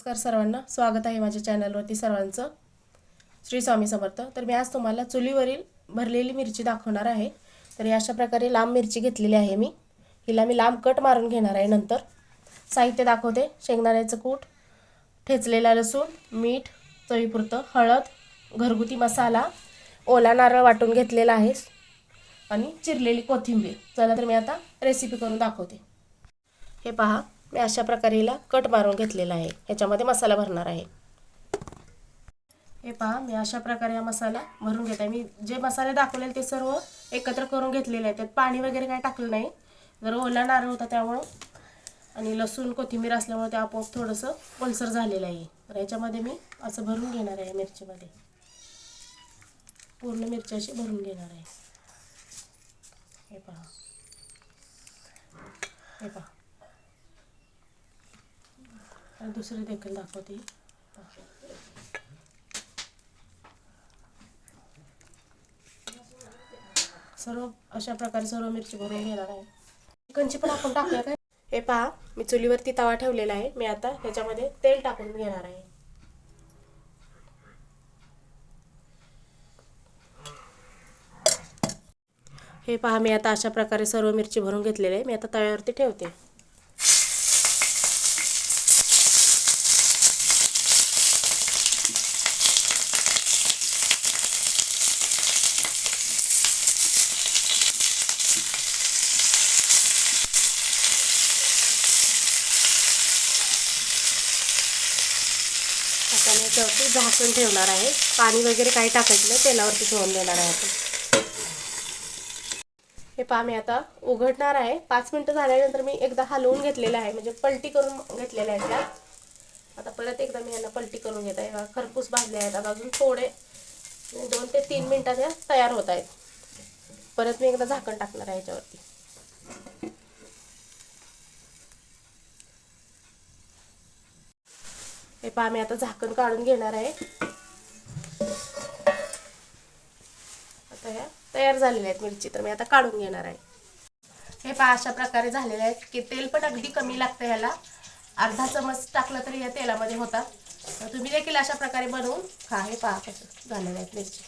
नमस्कार सर्वांना. स्वागत आहे माझ्या चॅनलवरती सर्वांचं. श्री स्वामी समर्थ. तर मी आज तुम्हाला चुलीवरील भरलेली मिरची दाखवणार आहे. तर अशा प्रकारे लांब मिरची घेतलेली आहे मी. हिला मी लांब कट मारून घेणार आहे नंतर. साहित्य दाखवते. शेंगदाण्याचं कूट ठेचलेला लसूण मीठ चवीपुरतं हळद घरगुती मसाला ओला नारळ वाटून घेतलेला आहे आणि चिरलेली कोथिंबीर. चला तर मी आता रेसिपी करून दाखवते. हे पहा. मी अशा प्रकारे हिला कट मारून घेतलेला आहे. ह्याच्यामध्ये मसाला भरणार आहे. हे पहा मी अशा प्रकारे हा मसाला भरून घेत. आहे मी जे मसाले दाखवलेले ते सर्व एकत्र करून घेतलेले आहे त्यात पाणी वगैरे काय टाकलं नाही. जर ओला नारळ होता त्यामुळं. आणि लसूण कोथिंबीर असल्यामुळे ते आपोआप थोडंसं ओलसर झालेलं आहे. तर याच्यामध्ये मी असं भरून घेणार आहे मिरचीमध्ये. पूर्ण मिरची अशी भरून घेणार आहे. हे पहा. हे पहा. दुसरी देखील दाखवते. सर्व अशा प्रकारे सर्व मिरची भरून घेणार आहे. चिकनची पण आपण टाकूया काय? हे पहा मी चुलीवरती तवा ठेवलेला आहे. मी आता ह्याच्यामध्ये तेल टाकून घेणार आहे. हे पहा मी आता अशा प्रकारे सर्व मिरची भरून घेतलेली आहे. मी आता तव्यावरती ठेवते. आता मी याच्यावरती झाकून ठेवणार आहे. पाणी वगैरे काही टाकायचं नाही तेलावरती ठेवून देणार आहे आपण. हे पहा मी आता उघडणार आहे. पाच मिनटं झाल्यानंतर मी एकदा हलवून घेतलेलं आहे. म्हणजे पलटी करून घेतलेल्या आहेत त्या. आता परत एकदा मी यांना पलटी करून घेत. आहे खरपूस भाजले आहेत. आता अजून थोडे दोन ते तीन मिनटात तयार होत आहेत. परत मी एकदा झाकण टाकणार आहे याच्यावरती. हे पहा मी आता झाकण काढून घेणार आहे. आता ह्या तयार झालेल्या आहेत मिरची तर मी आता काढून घेणार आहे. हे पहा अशा प्रकारे झालेले आहेत की तेल पण अगदी कमी लागतं ह्याला. अर्धा चमच टाकलं तरी या तेलामध्ये होतात. तुम्ही देखील अशा प्रकारे बनवून खा. हे पहा कसं झालेलं आहेत मिरची.